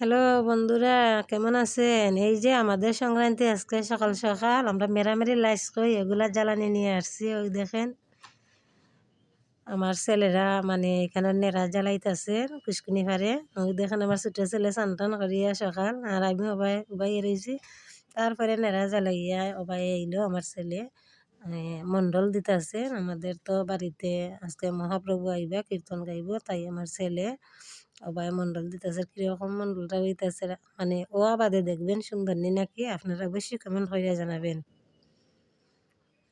Hello বন্ধুরা, কেমন আছেন? এই যে আমাদের সংক্রান্তি, আজকে সকাল সকাল আমরা মেরামেরি লাইস কই, এগুলা জ্বালানি নিয়ে আসছি, ওই দেখেন। আমার ছেলেরা মানে এখানে নেড়া জ্বালাইতেছে কুসকুনি পারে ওই দেখেন আমার ছোট ছেলে সান্তান করিয়া সকাল, আর আমি ওবাই ওবাই রয়েছি তারপরে নেড়া জ্বালাইয়া ওবাই এইলো আমার ছেলে। মণ্ডল দিতেছে। আমাদের তো বাড়িতে আজকে মহাপ্রভু আইবা, কীর্তন গাইব, তাই আমার ছেলে অবায় মণ্ডল দিতেছে, কীরকম মণ্ডলটা হইতেছে মানে ও আবাদে দেখবেন সুন্দর নি নাকি? আপনারা অবশ্যই কমেন্ট করে জানাবেন।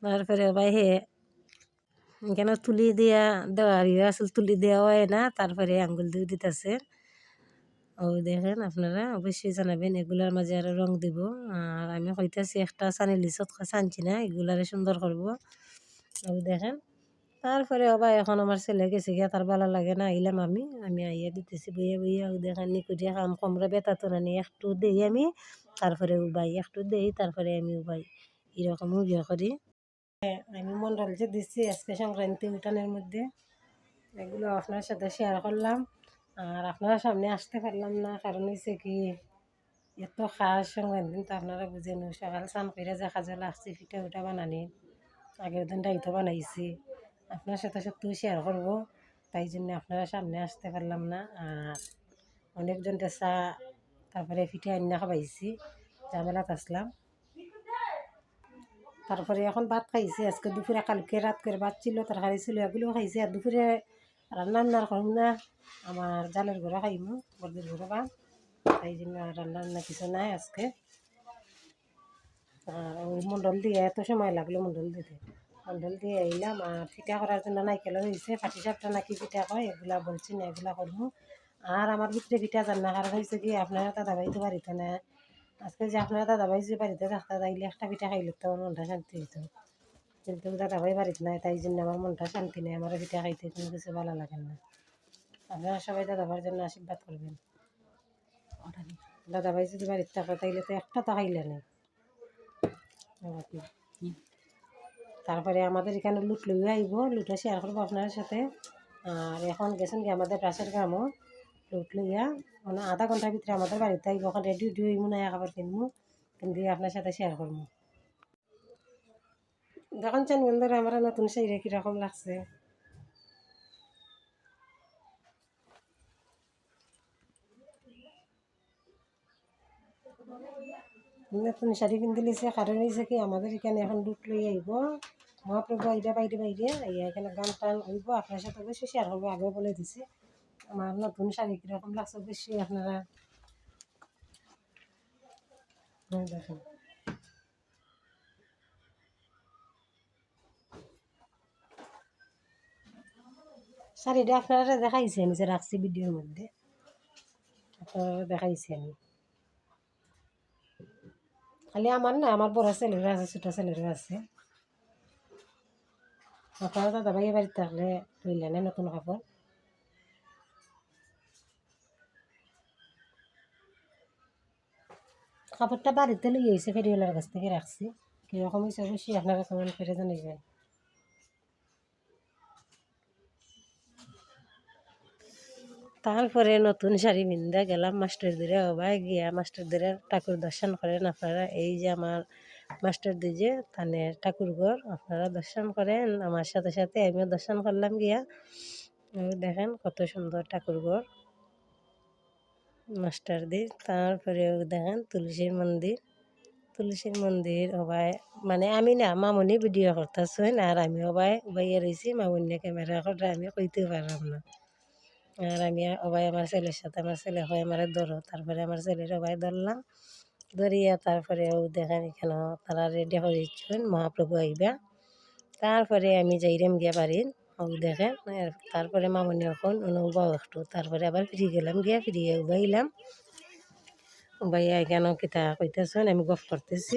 তারপরে অবাই হে, কেন তুলি দিয়া দেওয়া ইয়ে আসল তুলি দেওয়া হয় না, তারপরে আঙ্গুল দিয়ে দিতেছে। ও দেখেন আপনারা অবশ্যই জানাবেন, এগুলার মাঝে আরও রং দিব। আর আমি কইতাছি একটা চানি লিচত চানছি না, এগুলারে সুন্দর করব। ও দেখেন। তারপরে আবার এখন আমার ছেলে গেছে গিয়া, তার ভালো লাগে না, আইলাম আমি আমি আইয়া দিতেছি, বইয়া বইয়া দেখেন নিকুটিয়া কাম কমরা বেতা তো নানি একটু দেই আমি, তারপরে উবাই একটু দেই, তারপরে আমি উবাই এরকমও বিয়ে করি। আমি মন্ডল যে দিচ্ছি আজকে সংক্রান্তি উঠানের মধ্যে, এগুলো আপনার সাথে শেয়ার করলাম, আর আপনারা সামনে আসতে পারলাম না, কারণ হচ্ছে কি, এত খাস সংক্রান্তি, তো আপনারা বুঝেন সকাল স্নান করে যে খাজা লাগছে পিঠা উঠা বানানি, আগের দিন ডাইতো বানাইছি। আপনার সাথে সাথে শেয়ার করব, তাই জন্য আপনারা সামনে আসতে পারলাম না। আর অনেকজন চা তারপরে পিঠে আন্না খাবাইছি ঝামেলাত আসলাম। তারপরে এখন ভাত খাইছি, আজকে দুপুরে, কালকে রাত করে ভাত ছিল, তরকারি ছিল এগুলো খাইছি। আর দুপুরে রান্না রান্নার করুন না, আমার জালের ঘরে খাইমু, বর্দির ঘরে বা তাই জন্য রান্না রান্না কিছু নাই আজকে। আর মন্ডল দিয়ে এত সময় লাগল মন্ডল দিতে। মন্ডল দিয়ে এলাম আর পিঠা করার জন্য নাইকেল হয়েছে পাটি সাপটা নাকি পিঠা কয় এগুলা বলছি না এগুলা করব আর আমার ভিতরে পিঠা জান কারণ হয়েছে কি আপনারা দাদাভাই তো বাড়িতে না। আজকে যে আপনারা দাদাভাই যে বাড়িতে থাকতে তাইলে একটা পিঠা খাইলে তো আমার মনটা শান্তি হইতো কিন্তু দাদাভাই বাড়িতে নাই, তাই জন্য আমার মনটা শান্তি নেই আমার পিঠা খাইতে কোনো কিছু ভালো লাগে না। আপনারা সবাই দাদাভাইয়ের জন্য আশীর্বাদ করবেন দাদাভাই যদি বাড়িতে থাকে তাইলে তো একটা তো খাইলে নেই তারপরে আমাদের এখানে লুট লইয়া আইব লুটে শেয়ার করব আপনার সাথে। আর এখন গেছেন কি আমাদের পাশের গ্রামও, লুট লইয়া। মানে আধা ঘণ্টার ভিতরে আমাদের বাড়িতে আইব ওখানে রেডি উডি হইমু না খাবার কিনবো কিন্তু আপনার সাথে শেয়ার করব দেখুন চান বন্ধুরা, আমার নতুন শাড়ি কীরকম লাগছে। নতুন শাড়ি কিনতে লিছে কারণ হয়েছে কি আমাদের এখানে এখন লুট লই আইব মহাপ্রভু আইবা বাইরে বাইরে এখানে গান টান হইব আপনার সাথে বেশি শেয়ার করব আগে বলে দিছি। আমার নতুন শাড়ি কীরকম লাগছে বেশি আপনারা দেখেন। শাড়িটা আপনারা দেখাইছে আমি যে রাখছি ভিডিওর মধ্যে। আপনারা দেখাইছি আমি। খালি আমার না, আমার বড় ছেলেরা আছে, ছোটো ছেলেরা আছে। আপনারা দাদা ভাই বাড়িতে থাকলে লইলেন নতুন কাপড়? কাপড়টা বাড়িতে লিয়ে আইসে ফেরিওয়ালার কাছ থেকে রাখছি। কীরকম হয়েছে অবশ্যই আপনারা কমেন্ট করে জানাইবেন। তারপরে নতুন শাড়ি মিন্দা গেলাম মাস্টার দিরে হবাই গিয়া মাস্টার দিরে ঠাকুর দর্শন করেন আপনারা। এই যে আমার মাস্টার দিজে তানে ঠাকুর ঘর, আপনারা দর্শন করেন। আমার সাথে সাথে আমিও দর্শন করলাম গিয়া। দেখেন কত সুন্দর ঠাকুর ঘর। মাস্টার দি, তারপরে দেখেন তুলসীর মন্দির। তুলসীর মন্দির হবাই মানে আমি না, মামনি ভিডিও করতেছেন, আর আমি হবাই উবাইয়া রয়েছি মামনি ক্যামেরা করে আমি কইতে পারলাম না। আর আমি ওবাই আমার ছেলের সাথে আমার ছেলে হয় আমার ধরো, তারপরে আমার ছেলের ওবাই ধরলাম। ধরিয়া তারপরে ও দেখেন এখানে তারা রেডি করেছেন মহাপ্রভু আইবা। তারপরে আমি যাইরাম গিয়া বাড়ির, ও দেখেন তারপরে মামনি এখন উবাও একটু, তারপরে আবার ফিরে গেলাম, গিয়া ফিরিয়ে উবাইলাম উবাইয়া এখানে কিতা কইতেছেন, আমি গফ করতেছি।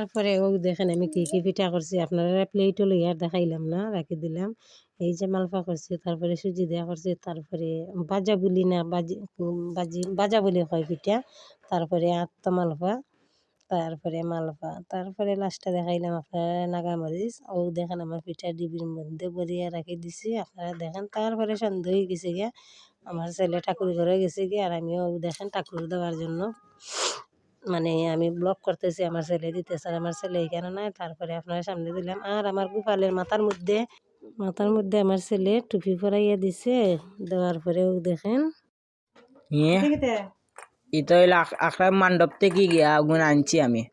তারপরে ও দেখেন আমি কি কি পিঠা করছি, আপনারা প্লেটও লইয়া দেখাইলাম না, রাখি দিলাম। এই যে মালপা করছি, তারপরে সুজি দেওয়া করছি, তারপরে বাজা বলি না, বাজি বাজি, বাজা বলি হয় পিঠা, তারপরে আত্মা মালপা তারপরে মালপা তারপরে লাস্টটা দেখাইলাম আপনারা নাগামরিচ, ও দেখেন আমার পিঠা ডিবির মধ্যে ভরিয়া রাখি দিছি, আপনারা দেখেন, তারপরে সন্ধ্যা হয়ে গেছে গিয়া, আমার ছেলে ঠাকুর ঘরে গেছে গিয়া, আর আমিও দেখেন ঠাকুর দেওয়ার জন্য মানে আমি ব্লগ করতেছি আমার ছেলে দিতেছে আর আমার ছেলে এখানে নাই তারপরে আপনার সামনে দিলাম। আর আমার গোপালের মাথার মধ্যে মাথার মধ্যে আমার ছেলে টুপি পরাইয়া দিছে দেওয়ার পরেও দেখেন। ইয়ে এটা হইল আখ- আখড়া মণ্ডপ থেকে গিয়া আগুন আনছি আমি।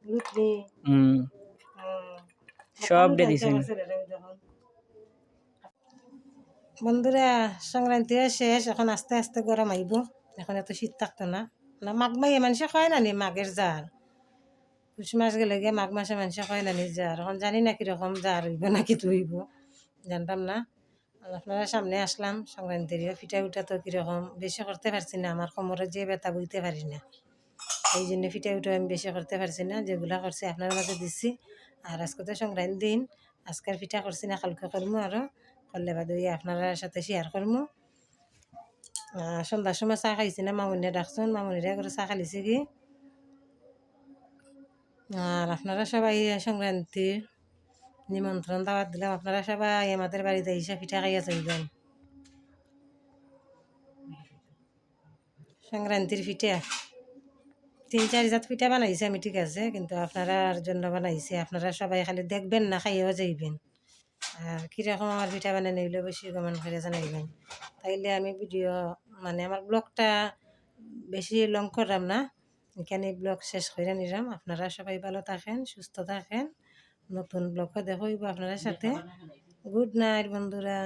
হুম। সব বন্ধুরা সংক্রান্তিও শেষ এখন আস্তে আস্তে গরম আইব। এখন এত শীত থাকতো না। মাঘ মাইয়ে মানুষে কয় না নি মাঘের জার পুষ মাস গেলে গিয়ে মাঘ মাসে মানুষে কয় না নি জার এখন জানি না কীরকম জার হইব না কি হইব জানতাম না। আপনারা সামনে আসলাম সংক্রান্তির পিঠা উঠা তো কীরকম, বেশি করতে পারছি না, আমার কোমরে যে ব্যথা বুঝতে পারি না। এই জন্য পিঠা উঠা আমি বেশি করতে পারছি না, যেগুলা করছি আপনার মাঝে দিচ্ছি আর আজকে তো সংক্রান্তি দিন, আজকের পিঠা করছি না, কালকে করব আরও করলে বাদ আপনার সাথে শেয়ার করব সন্ধ্যার সময় চাহ খাইছি না মামুনিয়া ডাকছুন মামুনিরা করে চাহ খালিছি কি? আর আপনারা সবাই সংক্রান্তির নিমন্ত্রণ দাওয়াত দিলাম। আপনারা সবাই আমাদের বাড়িতে এসে পিঠা খাইয়া চলবেন। সংক্রান্তির পিঠা। তিন, চার জাত পিঠা বানাইছে আমি, ঠিক আছে, কিন্তু আপনারার জন্য বানাইছে। আপনারা সবাই খালি দেখবেন না, খাইয়াও যাইবেন। আর কীরকম আমার পিঠা বানাই নিলে বেশি কমেন্ট করে জানাইবেন। তাইলে আমি ভিডিও মানে আমার ব্লগটা বেশি লং করলাম না। এখানে ব্লগ শেষ করে নিলাম আপনারা সবাই ভালো থাকেন সুস্থ থাকেন। নতুন ব্লগও দেখো আপনারা সাথে। গুড নাইট বন্ধুরা।